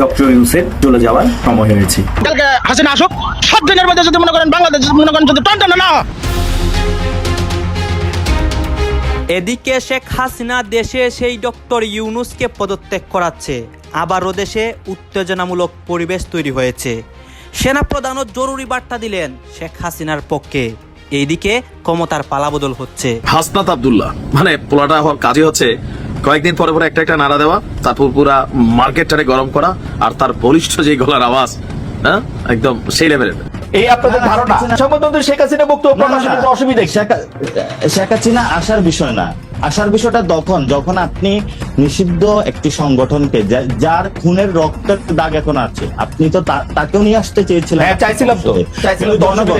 Doctor ইউনুসের চলে যাওয়ার সময় হয়েছে। কালকে হাসিনা আসুক সাত দিনের মধ্যে যদি মনে করেন বাংলাদেশ মনে করেন যদি টানা না এদিকে শেখ হাসিনা দেশে সেই ডক্টর ইউনুসকে পদত্যাগ করাচ্ছে। আবারও দেশে উত্তেজনামূলক পরিবেশ তৈরি হয়েছে। সেনাপ্রধানও জরুরি বার্তা দিলেন শেখ হাসিনার পক্ষে। এইদিকে ক্ষমতার পালাবদল হচ্ছে। হাসনাত আব্দুল্লাহ মানে পোলাটা হওয়ার কাজই হচ্ছে কয়েকদিন পরে পরে একটা একটা নাড়া দেওয়া তারপর পুরা মার্কেটটারে গরম করা আর তার বলিষ্ঠ যে গলার আওয়াজ হ্যাঁ একদম সেই লেভেলের এই আপনাদের ধারণা সম্ভবত শেখ হাসিনা বক্তব্য প্রকাশের করতে অসুবিধা শেখ হাসিনা আসার বিষয় না আসার বিষয়টা তখন যখন আপনি নিষিদ্ধ একটি সংগঠনকে যার খুনের রক্তের দাগ এখন আছে আপনি তো তাকেও নিয়ে আসতে চেয়েছিলেন। হ্যাঁ, চাইছিলাম তো।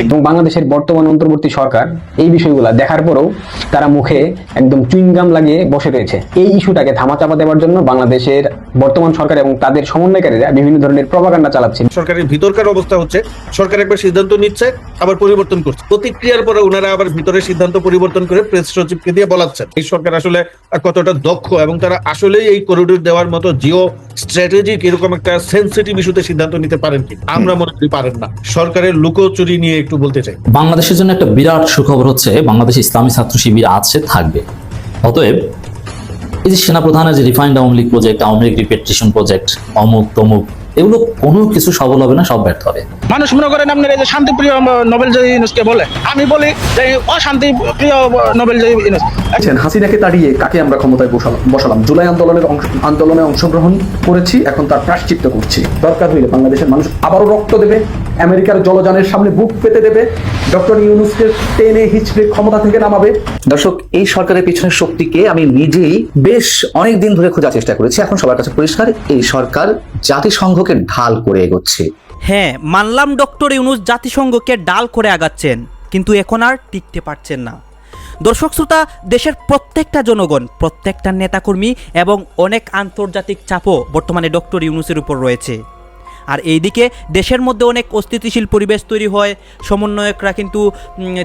এবং বাংলাদেশের বর্তমান অন্তর্বর্তী সরকার এই বিষয়গুলো দেখার পরেও তারা মুখে একদম চুইংগাম লাগিয়ে বসে রয়েছে। এই ইস্যুটাকে ধামাচাপা দেওয়ার জন্য বাংলাদেশের বর্তমান সরকার এবং তাদের সমন্বয়কারীরা বিভিন্ন ধরনের প্রপাগান্ডা চালাচ্ছে সরকারের ভিতরকার অবস্থা হচ্ছে সরকার একবার সিদ্ধান্ত নিচ্ছে আবার পরিবর্তন করছে। প্রতিক্রিয়ার পরে ওনারা আবার ভিতরে সিদ্ধান্ত পরিবর্তন করে প্রেস সচিবকে দিয়ে বলাচ্ছেন। এই সরকার আসলে কতটা দক্ষ এবং তারা আসলেই এই করিডোর দেওয়ার মতো জিও স্ট্র্যাটেজিক এরকম একটা সেন্সিটিভ ইস্যুতে সিদ্ধান্ত নিতে পারেন কি আমরা মনে করি পারেন না। সরকারের লুকোচুরি নিয়ে একটু বলতে চাই। বাংলাদেশের জন্য একটা বিরাট সুখবর হচ্ছে বাংলাদেশ ইসলামী ছাত্র শিবির আছে, থাকবে। অতএব এই যে সেনাপ্রধানের যে refined Awami League project Awami League repatriation project অমুক তমুক এগুলো কোনো কিছু সবল হবে না সব ব্যর্থ হবে। মানুষ মনে করেন আপনার এই যে শান্তিপ্রিয় নোবেল জয়ী ইউনুসকে বলে আমি বলি যে অশান্তি প্রিয় নোবেল জয়ী ইউনুস। আচ্ছা হাসিনাকে তাড়িয়ে কাকে আমরা ক্ষমতায় বসালাম বসালাম? জুলাই আন্দোলনের অংশ- আন্দোলনে অংশগ্রহণ করেছি এখন তার প্রাশ্চিত্য করছি। দরকার হইলে বাংলাদেশের মানুষ আবারও রক্ত দেবে। আমেরিকার জলযানের সামনে বুক পেতে দেবে। ডক্টর ইউনুসকে টেনে হিচড়ে ক্ষমতা থেকে নামাবে। দর্শক এই সরকারের পিছনের শক্তিকে আমি নিজেই বেশ অনেক দিন ধরে খোঁজার চেষ্টা করেছি। এখন সবার কাছে পরিষ্কার এই সরকার জাতিসংঘকে ঢাল করে এগোচ্ছে। হ্যাঁ মানলাম ডক্টর ইউনুস জাতিসংঘকে ডাল করে আগাচ্ছেন কিন্তু এখন আর টিকতে পারছেন না। দর্শক শ্রোতা দেশের প্রত্যেকটা জনগণ প্রত্যেকটা নেতাকর্মী এবং অনেক আন্তর্জাতিক চাপও বর্তমানে ডক্টর ইউনুসের উপর রয়েছে। আর এইদিকে দেশের মধ্যে অনেক অস্থিতিশীল পরিবেশ তৈরি হয়। সমন্বয়করা কিন্তু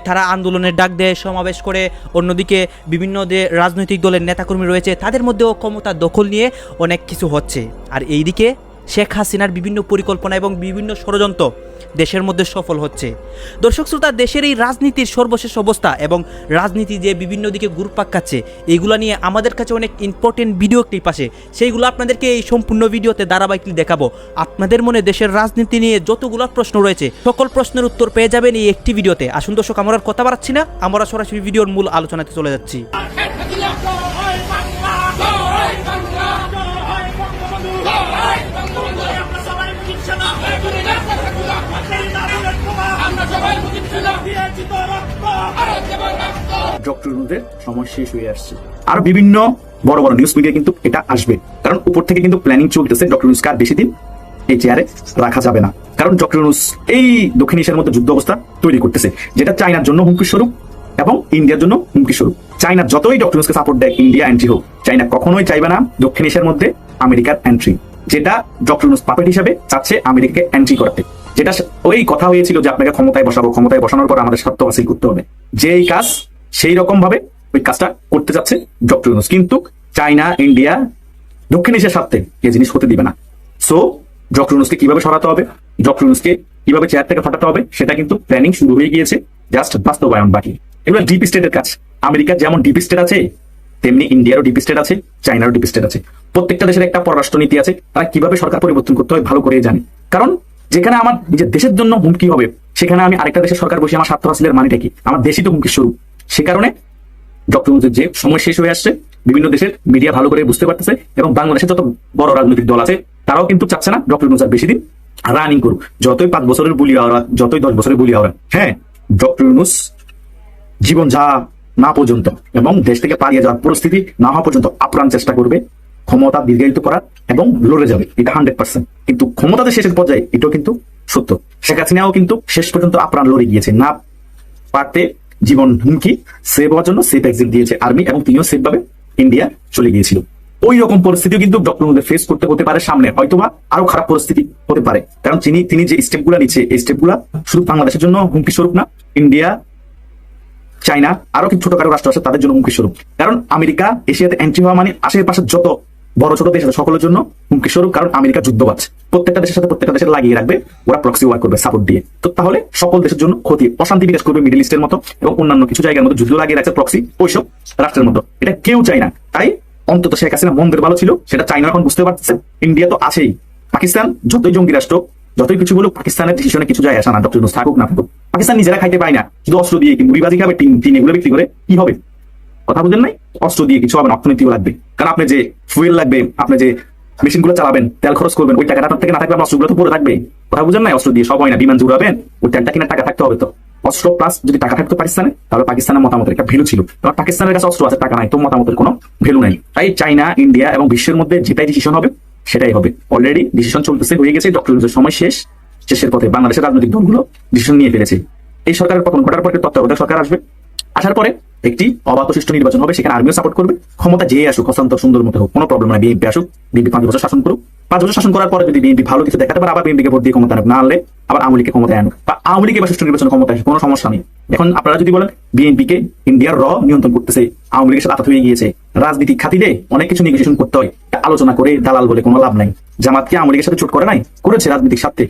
তারা আন্দোলনের ডাক দেয়, সমাবেশ করে। অন্যদিকে বিভিন্ন যে রাজনৈতিক দলের নেতাকর্মী রয়েছে, তাদের মধ্যেও ক্ষমতা দখল নিয়ে অনেক কিছু হচ্ছে। আর এইদিকে শেখ হাসিনার বিভিন্ন পরিকল্পনা এবং বিভিন্ন ষড়যন্ত্র দেশের মধ্যে সফল হচ্ছে। দর্শক শ্রোতা, দেশের এই রাজনীতির সর্বশেষ অবস্থা এবং রাজনীতি যে বিভিন্ন দিকে ঘুরপাক খাচ্ছে এইগুলো নিয়ে আমাদের কাছে অনেক ইম্পর্টেন্ট ভিডিও ক্লিপ আসে সেইগুলো আপনাদেরকে এই সম্পূর্ণ ভিডিওতে ধারাবাহিকলি দেখাবো। আপনাদের মনে দেশের রাজনীতি নিয়ে যতগুলো প্রশ্ন রয়েছে, সকল প্রশ্নের উত্তর পেয়ে যাবেন এই একটি ভিডিওতে আসুন দর্শক, আমরা কথা বাড়াচ্ছি না, আমরা সরাসরি ভিডিওর মূল আলোচনাতে চলে যাচ্ছি। ডক্টর ইউনুসের সময় শেষ হয়ে আসছে। আর বিভিন্ন বড় বড় নিউজ মিডিয়া কিন্তু এটা আসবে। কারণ উপর থেকে কিন্তু প্ল্যানিং চলতেছে ডক্টর ইউনুসকে আর বেশি দিন এই চেয়ারে রাখা যাবে না। কারণ ডক্টর ইউনুস এই দক্ষিণ এশিয়ার মধ্যে যুদ্ধ অবস্থা তৈরি করতেছে, যেটা চায়নার জন্য হুমকি স্বরূপ এবং ইন্ডিয়ার জন্য হুমকি স্বরূপ। চায়না যতই ডক্টর ইউনুসকে সাপোর্ট দেয় ইন্ডিয়া এন্ট্রি হোক চাইনা কখনোই চাইবে না দক্ষিণ এশিয়ার মধ্যে আমেরিকার এন্ট্রি যেটা ডক্টর ইউনুস পাপেট হিসাবে চাচ্ছে আমেরিকাকে এন্ট্রি করাতে। যেটা ওই কথা হয়েছিল যে আপনাকে ক্ষমতায় বসাবো, ক্ষমতায় বসানোর পর আমাদের স্বার্থ হাসিল করতে হবে। যে এই কাজ সেই রকম ভাবে ওই কাজটা করতে যাচ্ছে ডক্টর ইউনুস। কিন্তু চায়না, ইন্ডিয়া, দক্ষিণ এশিয়ার স্বার্থে এই জিনিস হতে দিবে না। সো ডক্টর ইউনুসকে কীভাবে সরাতে হবে? ডক্টর ইউনুসকে কীভাবে চেয়ার থেকে ফাটাতে হবে? সেটা কিন্তু প্ল্যানিং শুরু হয়ে গিয়েছে জাস্ট বাস্তবায়ন বাকি। এগুলো ডিপ স্টেটের কাজ। আমেরিকার যেমন ডিপ স্টেট আছে, তেমনি ইন্ডিয়ারও ডিপ স্টেট আছে চাইনারও ডিপ স্টেট আছে। প্রত্যেকটা দেশের একটা পররাষ্ট্র নীতি আছে, তারা কীভাবে সরকার পরিবর্তন করতে হয় ভালো করে জানে। কারণ যেখানে আমার নিজের দেশের জন্য হুমকি হবে, সেখানে আমি আরেকটা দেশের সরকার বসে আমার স্বার্থ হাসিলের মানেটা কি? আমার দেশই তো হুমকি স্বরূপ সে কারণে ডক্টর ইউনূসের যে সময় শেষ হয়ে আসছে, বিভিন্ন দেশের মিডিয়া ভালো করে বুঝতে পারতেছে এবং বাংলাদেশের যত বড় রাজনৈতিক দল আছে, তারাও কিন্তু চাচ্ছে না ডক্টর আর বেশি দিন রানিং করুক। যতই পাঁচ বছরের বুলি হওয়া যতই দশ বছরের বুলি হওয়া হ্যাঁ ডক্টর ইউনুস জীবন যা না পর্যন্ত এবং দেশ থেকে পালিয়ে যাওয়ার পরিস্থিতি না হওয়া পর্যন্ত আপ্রাণ চেষ্টা করবে, ক্ষমতা দীর্ঘায়িত করার এবং লড়ে যাবে, এটা হান্ড্রেড পার্সেন্ট কিন্তু ক্ষমতাতে শেষের পর্যায়ে, এটাও কিন্তু সত্য। শেখ হাসিনাও কিন্তু শেষ পর্যন্ত আপ্রাণ লড়ে গিয়েছে, না পারতে জীবন হুমকি সেভ হওয়ার জন্য সেফ এক্সিট দিয়েছে আর্মি এবং তিনিও সেফ ভাবে ইন্ডিয়া চলে গিয়েছিল। ওই রকম পরিস্থিতিও কিন্তু ডক্টর মুদের ফেস করতে হতে পারে সামনে। হয়তোবা আরও খারাপ পরিস্থিতি হতে পারে। কারণ তিনি তিনি যে স্টেপগুলা নিচ্ছে, এই স্টেপগুলা শুধু বাংলাদেশের জন্য হুমকি স্বরূপ না ইন্ডিয়া চায়না আরও কিছু ছোটখাটো রাষ্ট্র আছে তাদের জন্য হুমকি স্বরূপ। কারণ আমেরিকা, এশিয়াতে এন্ট্রি হওয়া মানে আশেপাশের যত বড় ছোট দেশ সকলের জন্য হুমকি স্বরূপ, কারণ আমেরিকা যুদ্ধবাজ। প্রত্যেকটা দেশের সাথে প্রত্যেকটা দেশের লাগিয়ে রাখবে, ওরা প্রক্সি ওয়ার করবে সাপোর্ট দিয়ে। তো তাহলে সকল দেশের জন্য ক্ষতি, অশান্তি বিকাশ করবে মিডিল ইস্টের মতো এবং অন্যান্য কিছু জায়গার মতো যুদ্ধ লাগিয়ে রাখছে প্রক্সি ওইসব রাষ্ট্রের মতো। এটা কেউ চায় না। তাই অন্তত শেখ হাসিনা মন্দের ভালো ছিল, সেটা চাইনা এখন বুঝতে পারতেছে ইন্ডিয়া তো আছেই। পাকিস্তান যতই জঙ্গি রাষ্ট্র যতই কিছু বলুক, পাকিস্তানের ডিসিশনে কিছু যায় আসা না ডক্টর থাকুক না থাকুক। পাকিস্তান নিজেরা খাইতে পায় না, শুধু অস্ত্র দিয়ে মুড়িবাজি খাবে, টিন টিন এগুলো বিক্রি করে, কি হবে? কথা বুঝেন নাই? অস্ত্র দিয়ে কিছু হবে অর্থনীতিও লাগবে। কারণ আপনি যে ফুয়েল লাগবে, আপনি যে মেশিনগুলো চালাবেন, তেল খরচ করবেন, ওই টাকাটা থেকে না থাকবে, আপনার অস্ত্রগুলো তো পড়ে থাকবে কথা বুঝেন নাই? অস্ত্র দিয়ে সব হয় না বিমান জুড়াবেন ওই তেলটা কিনা টাকা থাকতে হবে তো। অস্ত্র প্লাস যদি টাকা থাকতো পাকিস্তানে, তাহলে পাকিস্তানের মতামতের একটা ভ্যালু ছিল। কারণ পাকিস্তানের কাছে অস্ত্র আছে, টাকা নাই তো মতামতের কোনো ভ্যালু নাই। তাই চাইনা ইন্ডিয়া এবং বিশ্বের মধ্যে যেটাই ডিসিশন হবে, সেটাই হবে। অলরেডি ডিসিশন চলতেছে, হয়ে গেছে ডক্টর সময় শেষ। শেষের পথে বাংলাদেশের রাজনৈতিক দলগুলো ডিসিশন নিয়ে ফেলেছে। এই সরকারের পতন ঘটার পর তত্ত্বাবধায়ক সরকার আসবে। আসার পরে একটি অবাধ সুষ্ঠু নির্বাচন হবে, সেখানে আর্মিও সাপোর্ট করবে। ক্ষমতা যে আসুক অশান্ত সুন্দর মতো হোক, কোনো প্রবলেম নাই বিএনপি আসুক বিএনপি পাঁচ বছর শাসন করুক। পাঁচ বছর শাসন করার পরে যদি বিএনপি ভালো কিছু দেখাতে পারে, আবার বিএনপিকে ভোট দিয়ে ক্ষমতা আনুক না আনলে আবার আওয়ামী লীগকে ক্ষমতায় আনুক। বা আওয়ামী লীগ এবার সুষ্ঠু নির্বাচন ক্ষমতা আসে কোনো সমস্যা নেই। এখন আপনারা যদি বলেন বিএনপি কে ইন্ডিয়ার র নিয়ন্ত্রণ করতেছে, আওয়ামী লীগের সাথে হয়ে গিয়েছে রাজনীতি খাতিরে অনেক কিছু নেগোসিয়েশন করতে হয় আলোচনা করে দালাল বলে কোনো লাভ নাই। জামাতকে আওয়ামী লীগের সাথে চোট করে নাই, করেছে রাজনীতির সাথে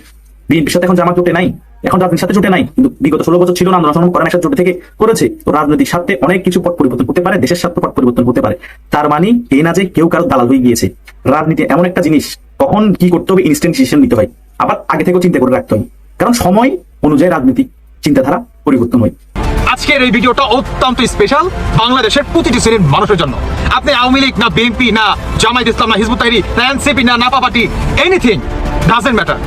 বিএনপির সাথে এখন জামাত জোটে নাই। এখন রাজনীতির সাথে জোটে নাই, কিন্তু বিগত ষোলো বছর ছিল না আন্দোলন সংগ্রাম করেন একসাথে জোটে থেকে করেছে। তো রাজনৈতিক স্বার্থে অনেক কিছু পট পরিবর্তন হতে পারে, দেশের স্বার্থ পট পরিবর্তন হতে পারে। তার মানে এই না যে কেউ কারও দালাল হয়ে গিয়েছে। রাজনীতি এমন একটা জিনিস, কখন কি করতে হবে ইনস্ট্যান্ট ডিসিশন নিতে হয়। আবার আগে থেকেও চিন্তা করে রাখতে হয়। কারণ সময় অনুযায়ী রাজনৈতিক চিন্তাধারা পরিবর্তন হয়। আজকের এই ভিডিওটা অত্যন্ত স্পেশাল বাংলাদেশের প্রতিটি শ্রেণির মানুষের জন্য। আপনি আওয়ামী লীগ না বিএনপি না জামায়াত ইসলাম না হিজবুত তাহরি, না এনসিপি না নাপা পার্টি এনিথিং ডাজেন্ট ম্যাটার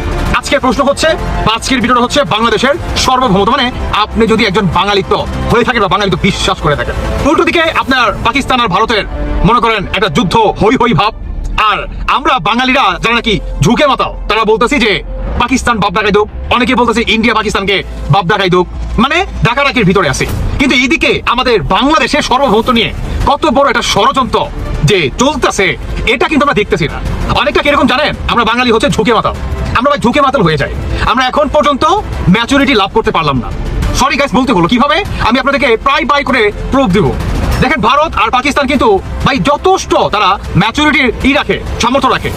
আজকের প্রশ্ন হচ্ছে, আজকের ভিডিওটা হচ্ছে বাংলাদেশের সার্বভৌমত্ব। মানে আপনি যদি একজন বাঙালিত্ব হয়ে থাকেন বা বাঙালিত্ব বিশ্বাস করে থাকেন। উল্টো দিকে আপনার পাকিস্তান আর ভারতের, মনে করেন, একটা যুদ্ধ, হই হই ভাব। আর আমরা বাঙালিরা যারা নাকি ঝুঁকে মাতাও তারা বলতেছি যে, পাকিস্তান বাপ ডাকাই দোক। অনেকে বলতেছে ইন্ডিয়া পাকিস্তানকে বাপ ডাকাই দোক। মানে ডাকাডাকির ভিতরে আছে। কিন্তু এইদিকে আমাদের বাংলাদেশের সর্বভৌত নিয়ে কত বড় একটা ষড়যন্ত্র যে চলতেছে, এটা কিন্তু আমরা দেখতেছি না। অনেকটা কীরকম জানেন? আমরা বাঙালি হচ্ছে ঝুঁকে মাতাল। আমরা ভাই ঝুঁকে মাতাল হয়ে যায় আমরা এখন পর্যন্ত ম্যাচুরিটি লাভ করতে পারলাম না। সরি গাইস বলতে হলো কীভাবে? আমি আপনাদেরকে প্রায় বাই করে প্রুফ দেবো। দেখেন ভারত আর পাকিস্তান কিন্তু ভাই যথেষ্ট তারা ম্যাচুরিটির ই রাখে, সামর্থ্য রাখে।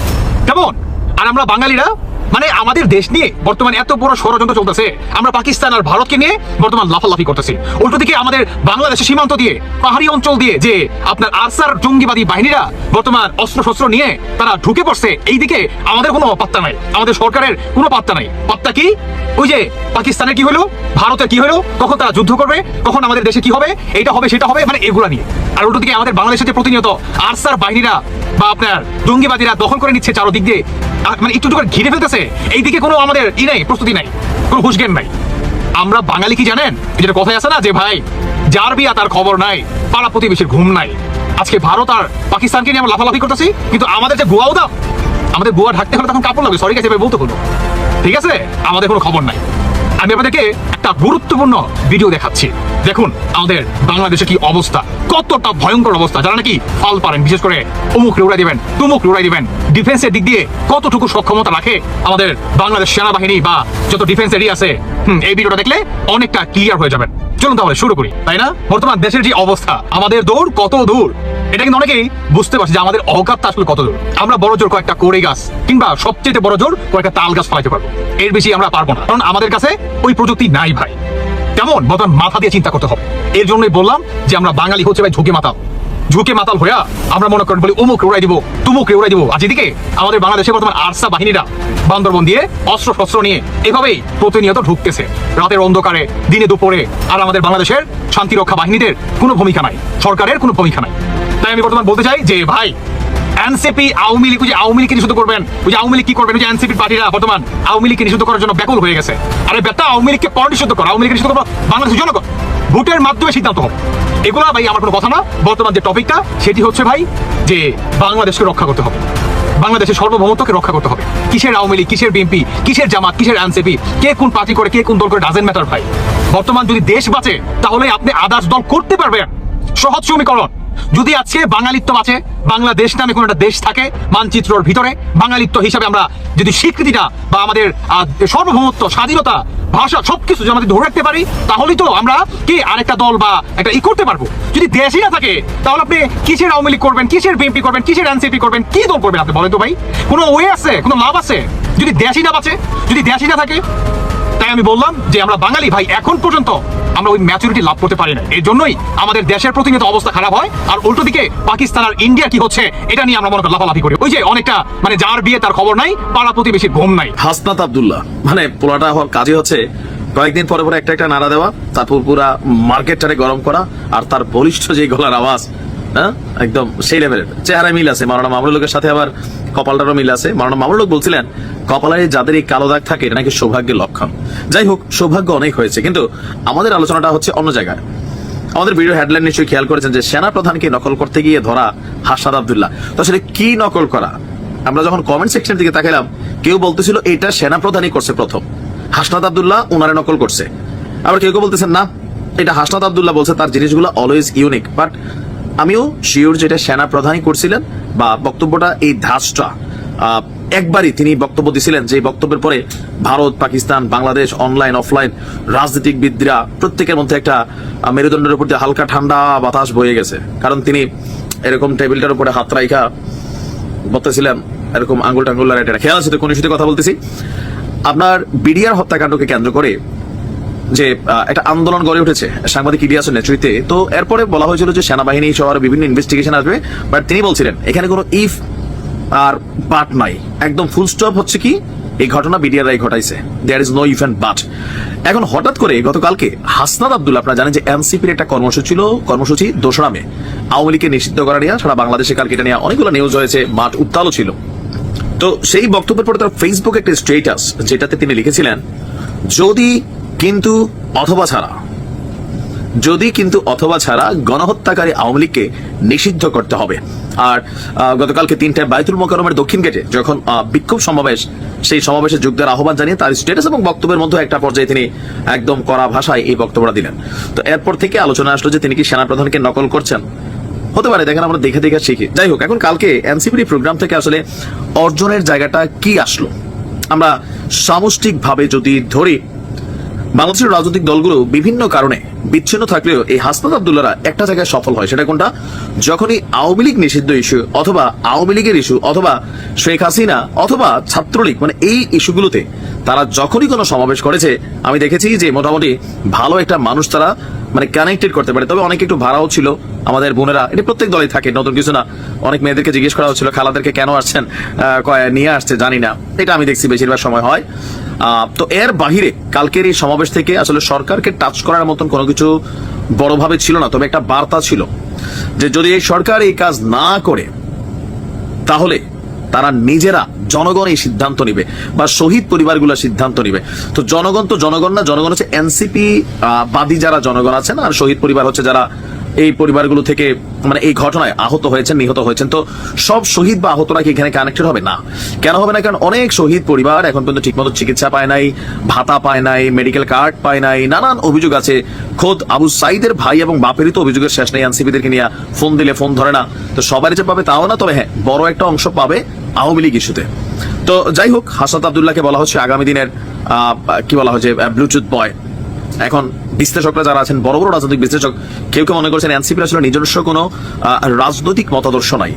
কেমন? আর আমরা বাঙালিরা মানে আমাদের দেশ নিয়ে বর্তমানে এত বড় ষড়যন্ত্র চলতেছে। আমরা পাকিস্তান আর ভারতকে নিয়ে বর্তমান লাফালাফি করতেছি। উল্টো দিকে আমাদের বাংলাদেশের সীমান্ত দিয়ে, পাহাড়ি অঞ্চল দিয়ে যে আপনার আরসার জঙ্গিবাদী বাহিনীরা বর্তমান অস্ত্র শস্ত্র নিয়ে তারা ঢুকে পড়ছে এই দিকে আমাদের কোনো পাত্তা নাই। আমাদের সরকারের কোনো পাত্তা নাই। পাত্তা কি? ওই যে পাকিস্তানের কি হলো? ভারতের কি হলো? কখন তারা যুদ্ধ করবে? কখন আমাদের দেশে কি হবে? এইটা হবে, সেটা হবে মানে এগুলা নিয়ে। আর উল্টো দিকে আমাদের বাংলাদেশে যে প্রতিনিয়ত আরসার বাহিনীরা বা আপনার জঙ্গিবাদীরা দখল করে নিচ্ছে চারোদিক দিয়ে মানে একটু একটু করে ঘিরে ফেলতেছে। এইদিকে কোনো আমাদের ই নাই, প্রস্তুতি নাই, কোনো হুশজ্ঞান নাই। আমরা বাঙালি কি জানেন? যেটা কথায় আছে না যে, ভাই, যার বিয়া তার খবর নাই, পাড়া প্রতিবেশীর ঘুম নাই। আজকে ভারত আর পাকিস্তানকে নিয়ে আমরা লাফালাফি করতেছি, কিন্তু আমাদের যে গোয়া উদাম আমাদের গোয়া ঢাকতে হলে তখন কাপড় লাগবে। সরি কাছে বলতে হলো ঠিক আছে? আমাদের কোনো খবর নাই। আমি আপনাদেরকে একটা গুরুত্বপূর্ণ ভিডিও দেখাচ্ছি। দেখুন, আমাদের বাংলাদেশে কি অবস্থা। কতটা ভয়ঙ্কর অবস্থা? যারা নাকি ফাল পারেন বিশেষ করে অমুক উড়াই দিবেন তুমুক উড়াই দিবেন ডিফেন্সের দিক দিয়ে কতটুকু সক্ষমতা রাখে আমাদের বাংলাদেশ সেনাবাহিনী বা যত ডিফেন্স এরিয়া আছে? হুম, এই ভিডিওটা দেখলে অনেকটা ক্লিয়ার হয়ে যাবেন। চলুন তাহলে শুরু করি তাই না? বর্তমান দেশের যে অবস্থা আমাদের দৌড় কত দূর? এটা কিন্তু অনেকেই বুঝতে পারছে যে আমাদের অকাতটা আসলে কত দূর। আমরা বড় জোর কয়েকটা কোড়ে গাছ কিংবা সবচেয়ে বড় জোর কয়েকটা তাল গাছ ফলাইতে পারব। এর বেশি আমরা পারব না কারণ আমাদের কাছে ওই প্রযুক্তি নাই ভাই। কেমন? বর্তমান মাথা দিয়ে চিন্তা করতে হবে। এর জন্যই বললাম যে, আমরা বাঙালি হচ্ছে ভাই ঝুঁকে মাতাল। ঝুঁকে মাতাল হইয়া আমরা মনে করেন বলি অমুক উড়াই দিব, তুমুক উড়াই দিব। আজ এদিকে আমাদের বাংলাদেশে বর্তমান আরসা বাহিনীরা বান্দরবন দিয়ে অস্ত্র শস্ত্র নিয়ে এভাবেই প্রতিনিয়ত ঢুকতেছে। রাতের অন্ধকারে, দিনে দুপুরে, আর আমাদের বাংলাদেশের শান্তিরক্ষা বাহিনীদের কোনো ভূমিকা নাই। সরকারের কোনো ভূমিকা নাই। তাই আমি বর্তমান বলতে চাই যে, ভাই এনসিপি আওয়ামী লীগ, ওই যে আওয়ামী লীগকে নিষিদ্ধ করবেন, ওই যে আওয়ামী লীগ কি করবেন ওই যে এনসিপি পার্টিরা বর্তমান আওয়ামী লীগকে নিষিদ্ধ করার জন্য ব্যাকুল হয়ে গেছে। আরে বেটা, আওয়ামী লীগকে পর নিষিদ্ধ করো, আওয়ামী লীগ নিষিদ্ধ করো, বাংলাদেশের জনগণ, ভোটের মাধ্যমে সিদ্ধান্ত হবে এগুলা ভাই আমার কোনো কথা না, বর্তমান যে টপিকটা সেটি হচ্ছে ভাই যে বাংলাদেশকে রক্ষা করতে হবে। বাংলাদেশের সর্বভৌমত্বকে রক্ষা করতে হবে। কিসের আওয়ামী লীগ, কিসের বিএনপি কিসের জামাত, কিসের এনসিপি, কে কোন পার্টি করে, কে কোন দল করে ডাজেন্ট ম্যাটার ভাই। বর্তমান যদি দেশ বাঁচে তাহলে আপনি আদার্স দল করতে পারবেন। সহজ সমীকরণ। যদি আজকে বাঙালিত্ব আছে বাংলাদেশ নামে কোনো একটা দেশ থাকে মানচিত্রর ভিতরে, বাঙালিত্ব হিসাবে আমরা যদি স্বীকৃতিটা বা আমাদের সার্বভৌমত্ব, স্বাধীনতা, ভাষা সবকিছু যদি আমাদের ধরে রাখতে পারি, তাহলেই তো আমরা কি আরেকটা দল বা একটা ই করতে পারব? যদি দেশই না থাকে, তাহলে আপনি কিসের আওয়ামী লীগ করবেন, কিসের বিএনপি করবেন, কিসের এনসিপি করবেন, কি দল করবেন আপনি বলেন তো ভাই? কোনো ওয়ে আছে? কোনো লাভ আছে? যদি দেশই না বাঁচে, যদি দেশই না থাকে, তাই আমি বললাম যে আমরা বাঙালি ভাই, এখন পর্যন্ত আমরা ওই ম্যাচুরিটি লাভ করতে পারি না। এই জন্যই আমাদের দেশের প্রতিনিয়ত অবস্থা খারাপ হয়। আর উল্টো দিকে পাকিস্তান আর ইন্ডিয়া কি হচ্ছে, এটা নিয়ে আমরা মনে করি লাফালাফি করি। ওই যে অনেকটা মানে যার বিয়ে তার খবর নাই, পাড়া প্রতিবেশীর ঘুম নাই। হাসনাত আবদুল্লাহ মানে পোলাটা হওয়ার কাজই হচ্ছে কয়েকদিন পরে পরে একটা একটা নাড়া দেওয়া, তারপর পুরা মার্কেটটারে গরম করা, আর তার বলিষ্ঠ যে গলার আওয়াজ হ্যাঁ একদম সেই লেভেলের চেহারা মিল আছে, মারানা লোকের সাথে আবার কপালটারও মিল আছে। মারানা লোক বলছিলেন, কপালে যাদের এই কালো দাগ থাকে, এটা নাকি সৌভাগ্যের লক্ষণ। যাই হোক, সৌভাগ্য অনেক হয়েছে, কিন্তু আমাদের আলোচনাটা হচ্ছে অন্য জায়গায়। আমাদের ভিডিও হেডলাইন নিশ্চয়ই খেয়াল করেছেন যে সেনা প্রধানকে নকল করতে গিয়ে ধরা হাসাদ আব্দুল্লাহ। তো আসলে কি নকল করা? আমরা যখন কমেন্ট সেকশন দিকে তাকাইলাম, কেউ বলতেছিল, এটা সেনা প্রধানই করছে প্রথম। হাসনাত আবদুল্লাহ উনারে নকল করছে। আবার কেউ কেউ বলতেছেন, না, এটা হাসনাত আব্দুল্লাহ বলছে, তার জিনিসগুলো অলওয়েজ ইউনিক বাট আমিও শিওর যেটা সেনা প্রধানই করছিলেন বা বক্তব্যটা এই আহ, একবারই তিনি বক্তব্য দিছিলেন যে বক্তব্যের পরে ভারত পাকিস্তান বাংলাদেশ অনলাইন অফলাইন রাজনীতিকবিদরা প্রত্যেকের মধ্যে একটা মেরুদণ্ডের উপর দিয়ে হালকা ঠান্ডা বাতাস বয়ে গেছে। কারণ তিনি এরকম টেবিলটার উপরে হাত রাইখা বলতেছিলেন এরকম আঙ্গুল টাঙ্গুল খেয়াল আছে তো কোন ইস্যুতে কথা বলতেছি? আপনার বিডিআর হত্যাকাণ্ডকে কেন্দ্র করে যে একটা আন্দোলন গড়ে উঠেছে সাংবাদিক ইলিয়াসের নেতৃত্বে। তো এরপরে বলা হয়েছিল যে সেনাবাহিনী সহ বিভিন্ন ইনভেস্টিগেশন আসবে। বাট তিনি বলছিলেন, এখানে কোনো ইফ আর বাট নাই। একদম ফুল স্টপ হচ্ছে কি? এই ঘটনা বিডিআর রাই ঘটাইছে। There is no if and but এখন হঠাৎ করে গতকালকে হাসনাদ আব্দুল আপনারা জানেন যে এনসিপির একটা কর্মসূচি ছিল, কর্মসূচি দোসরা মে। আওয়ামী লীগকে নিষিদ্ধ করা নিয়ে, সারা বাংলাদেশে কালকে এটা নিয়ে অনেকগুলো নিউজ হয়েছে মাঠ উত্তালও ছিল। তো সেই বক্তব্যের পরে তার ফেসবুকে একটা স্টেটাস যেটাতে তিনি লিখেছিলেন, যদি কিন্তু অথবা ছাড়া। যদি কিন্তু অথবা ছাড়া গণহত্যাকারী আওয়ামী লীগকে নিষিদ্ধ করতে হবে। আর গতকালকে তিনটায় বায়তুল মোকারমের দক্ষিণ গেটে যখন বিক্ষোভ সমাবেশ, সেই সমাবেশে যোগ দেওয়ার আহ্বান জানিয়ে তার স্টেটাস এবং বক্তব্যের মধ্যে একটা পর্যায়ে তিনি একদম কড়া ভাষায় এই বক্তব্যটা দিলেন। তো এরপর থেকে আলোচনা আসলো যে তিনি কি সেনাপ্রধানকে নকল করছেন? হতে পারে, দেখেন আমরা দেখে দেখে শিখি। যাই হোক, এখন কালকে এনসিপির প্রোগ্রাম থেকে আসলে অর্জনের জায়গাটা কি আসলো? আমরা সামষ্টিকভাবে যদি ধরি বাংলাদেশের রাজনৈতিক দলগুলো বিভিন্ন কারণে বিচ্ছিন্ন থাকলেও এই হাসনাত আবদুল্লারা একটা জায়গায় সফল হয়, সেটা কোনটা? যখনই আওয়ামী লীগ নিষিদ্ধ ইস্যু অথবা আওয়ামী লীগের ইস্যু অথবা শেখ হাসিনা অথবা ছাত্রলীগ মানে এই ইস্যুগুলোতে তারা যখনই কোনো সমাবেশ করেছে, আমি দেখেছি যে মোটামুটি ভালো একটা মানুষ তারা মানে কানেক্টেড করতে পারে। তবে অনেক একটু ভাড়াও ছিল, আমাদের বোনেরা, এটা প্রত্যেক দলে থাকে, নতুন কিছু না। অনেক মেয়েদেরকে জিজ্ঞেস করা হচ্ছিল, খালাদেরকে কেন আসছেন নিয়ে আসছে, জানি না। এটা আমি দেখছি বেশিরভাগ সময় হয়। তো এর বাহিরে কালকের এই সমাবেশ থেকে আসলে সরকারকে টাচ করার মতন কোনো কিছু বড়ভাবে ছিল না, তবে একটা বার্তা ছিল যে যদি এই সরকার এই কাজ না করে, তাহলে তারা নিজেরা জনগণ এই সিদ্ধান্ত নিবে বা শহীদ পরিবারগুলো সিদ্ধান্ত নিবে। তো জনগণ তো জনগণ না, জনগণ হচ্ছে এনসিপি বাদী যারা জনগণ আছেন আর শহীদ পরিবার হচ্ছে যারা এই পরিবারগুলো থেকে মানে এই ঘটনায় আহত হয়েছেন, নিহত হয়েছেন। তো সব শহীদ বা আহতরা কি এখানে কানেক্টেড হবে? না। কেন হবে না? কারণ অনেক শহীদ পরিবার এখন পর্যন্ত ঠিকমতো চিকিৎসা পায় নাই, ভাতা পায় নাই মেডিকেল কার্ড পায় নাই, নানান অভিযোগ আছে। খোদ আবু সাইদের ভাই এবং বাপেরই তো অভিযোগের শেষ নেই, এনসিপিদেরকে নিয়ে ফোন দিলে ফোন ধরে না। তো সবারই যে পাবে তাও না, তবে হ্যাঁ বড় একটা অংশ পাবে আওয়ামী লীগ ইস্যুতে। তো যাই হোক হাসাত আবদুল্লাহকে বলা হচ্ছে আগামী দিনের কি বলা হচ্ছে ব্লুটুথ বয় এখন বিশ্লেষকরা যারা আছেন, বড় বড় রাজনৈতিক বিশ্লেষক, কেউ কেউ মনে করছেন এনসিপির আসলে নিজস্ব কোনো রাজনৈতিক মতাদর্শ নাই।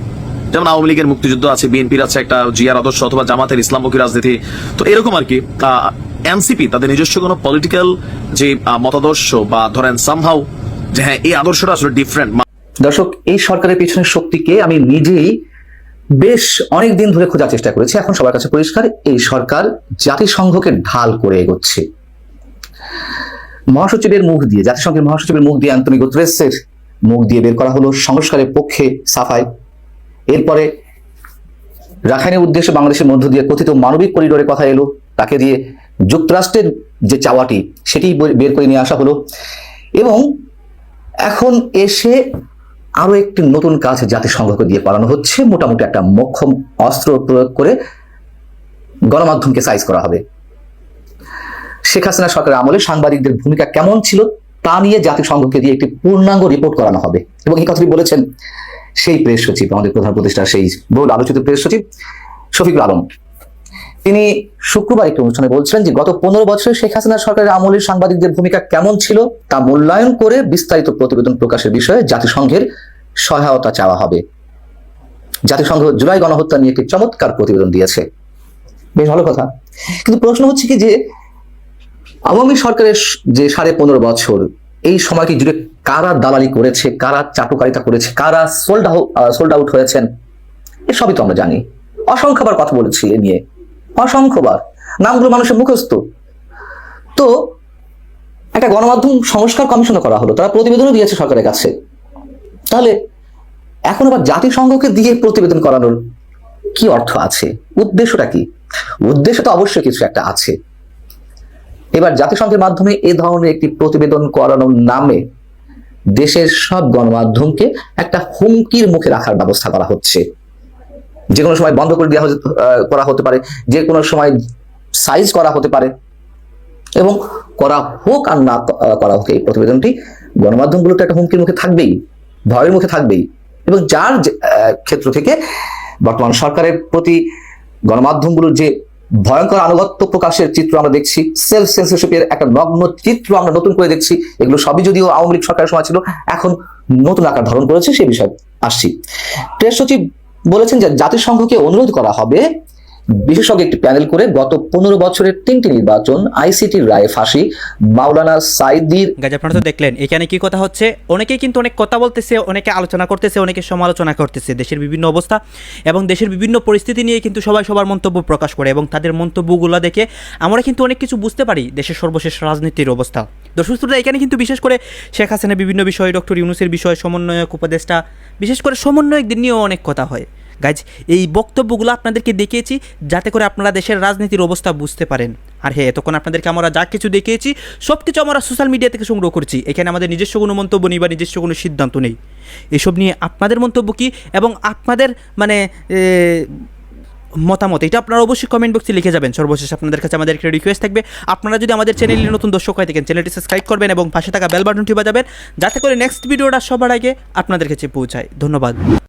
যেমন আওয়ামী লীগের মুক্তিযুদ্ধ আছে, বিএনপির আছে একটা জিয়ার আদর্শ অথবা জামাতের ইসলামমুখী রাজনীতি। তো এরকম আর কি এনসিপি তাদের নিজস্ব কোনো পলিটিক্যাল যে মতাদর্শ বা ধরেন সামহাউ যে হ্যাঁ এই আদর্শটা আসলে ডিফারেন্ট দর্শক, এই সরকারের পিছনের শক্তিকে আমি নিজেই বেশ অনেক দিন ধরে খোঁজার চেষ্টা করেছি। এখন সবার কাছে পরিষ্কার, এই সরকার জাতিসংঘকে ঢাল করে এগোচ্ছে। মহাসচিবের মুখ দিয়ে, জাতিসংঘের মহাসচিবের মুখ দিয়ে অ্যান্টনি গুতরেসের মুখ দিয়ে বের করা হলো সংস্কারের পক্ষে সাফাই। এরপরে রাখাইনের উদ্দেশ্যে বাংলাদেশের মধ্য দিয়ে কথিত মানবিক করিডোরের কথা এলো, তাকে দিয়ে যুক্তরাষ্ট্রের যে চাওয়াটি সেটি বের করে নিয়ে আসা হলো। এবং এখন এসে আরও একটি নতুন কাজ জাতিসংঘকে দিয়ে করানো হচ্ছে। মোটামুটি একটা মক্ষম অস্ত্র প্রয়োগ করে গণমাধ্যমকে সাইজ করা হবে। শেখ হাসিনা সরকারের আমলে সাংবাদিকদের ভূমিকা কেমন ছিল তা নিয়ে জাতিসংঘকে দিয়ে একটি পূর্ণাঙ্গ রিপোর্ট করানো হবে। এবং এই কথাটি বলেছেন সেই প্রেস সচিব, আমাদের প্রধান প্রতিষ্ঠার সেই বহুল আলোচিত প্রেস সচিব শফিকুল আলম। তিনি শুক্রবার একটি অনুষ্ঠানে বলছিলেন যে, গত পনেরো বছরে শেখ হাসিনা সরকারের আমলে সাংবাদিকদের ভূমিকা কেমন ছিল তা মূল্যায়ন করে বিস্তারিত প্রতিবেদন প্রকাশের বিষয়ে জাতিসংঘের সহায়তা চাওয়া হবে। জাতিসংঘ জুলাই গণহত্যা নিয়ে একটি চমৎকার প্রতিবেদন দিয়েছে। বেশ ভালো কথা। কিন্তু প্রশ্ন হচ্ছে কি যে আওয়ামী সরকারের যে সাড়ে পনেরো বছর, এই সময়কে জুড়ে কারা দালালি করেছে, কারা চাটুকারিতা করেছে, কারা সোল্ড আউট সোল্ড আউট হয়েছেন এসবই তো আমরা জানি। অসংখ্যবার কথা বলেছি এ নিয়ে। অসংখ্যবার। নামগুলো মানুষের মুখস্থ। তো একটা গণমাধ্যম সংস্কার কমিশনও করা হলো, তারা প্রতিবেদনও দিয়েছে সরকারের কাছে। তাহলে এখন আবার জাতিসংঘকে দিয়ে প্রতিবেদন করানোর কি অর্থ আছে? উদ্দেশ্যটা কি? উদ্দেশ্য তো অবশ্যই কিছু একটা আছে। এবার জাতিসংঘের মাধ্যমে এ ধরনের একটি প্রতিবেদন করানোর নামে দেশের সব গণমাধ্যমকে একটা হুমকির মুখে রাখার ব্যবস্থা করা হচ্ছে। যে কোনো সময় বন্ধ করে দেওয়া করা হতে পারে, যে কোনো সময় সাইজ করা হতে পারে এবং করা হোক আর না করা হোক, এই প্রতিবেদনটি গণমাধ্যমগুলো তো একটা হুমকির মুখে থাকবেই, ভয়ের মুখে থাকবেই এবং যার ক্ষেত্র থেকে বর্তমান সরকারের প্রতি গণমাধ্যমগুলোর যে ভয়ঙ্কর আনুগত্য প্রকাশের চিত্র আমরা দেখছি সেলফ সেন্সরশিপের একটা নগ্ন চিত্র আমরা নতুন করে দেখছি, এগুলো সবই যদিও আওয়ামী লীগ সরকারের সময় ছিল, এখন নতুন আকার ধারণ করেছে, সেই বিষয়ে আসছি। প্রেস সচিব বলেছেন যে জাতিসংঘকে অনুরোধ করা হবে বিশেষজ্ঞ একটি প্যানেল করে গত পনেরো বছরের তিনটি নির্বাচন আইসিটির রায়ে ফাঁসি। মাওলানা সাইদির গাছ আপনারা তো দেখলেন, এখানে কি কথা হচ্ছে? অনেকেই কিন্তু অনেক কথা বলতেছে, অনেকে আলোচনা করতেছে, অনেকে সমালোচনা করতেছে, দেশের বিভিন্ন অবস্থা এবং দেশের বিভিন্ন পরিস্থিতি নিয়ে কিন্তু সবাই সবার মন্তব্য প্রকাশ করে এবং তাদের মন্তব্যগুলো দেখে আমরা কিন্তু অনেক কিছু বুঝতে পারি দেশের সর্বশেষ রাজনীতির অবস্থা। দর্শক শ্রোতা এখানে কিন্তু বিশেষ করে শেখ হাসিনা বিভিন্ন বিষয়, ডক্টর ইউনুসের বিষয় সমন্বয়ক উপদেষ্টা, বিশেষ করে সমন্বয়কদের নিয়েও অনেক কথা হয়। গাইজ এই বক্তব্যগুলো আপনাদেরকে দেখিয়েছি যাতে করে আপনারা দেশের রাজনীতির অবস্থা বুঝতে পারেন। আর হ্যাঁ এতক্ষণ আপনাদেরকে আমরা যা কিছু দেখিয়েছি সব কিছু আমরা সোশ্যাল মিডিয়া থেকে সংগ্রহ করছি। এখানে আমাদের নিজস্ব কোনো মন্তব্য নেই বা নিজস্ব কোনো সিদ্ধান্ত নেই। এসব নিয়ে আপনাদের মন্তব্য কী এবং আপনাদের মানে মতামত, এটা আপনারা অবশ্যই কমেন্ট বক্সে লিখে যাবেন। সর্বশেষ আপনাদের কাছে আমাদের একটা রিকোয়েস্ট থাকবে। আপনারা যদি আমাদের চ্যানেলে নতুন দর্শক হয়ে থাকেন চ্যানেলটি সাবস্ক্রাইব করবেন এবং পাশে থাকা বেল বাটনটি বাজাবেন, যাতে করে নেক্সট ভিডিওটা সবার আগে আপনাদের কাছে পৌঁছায়। ধন্যবাদ।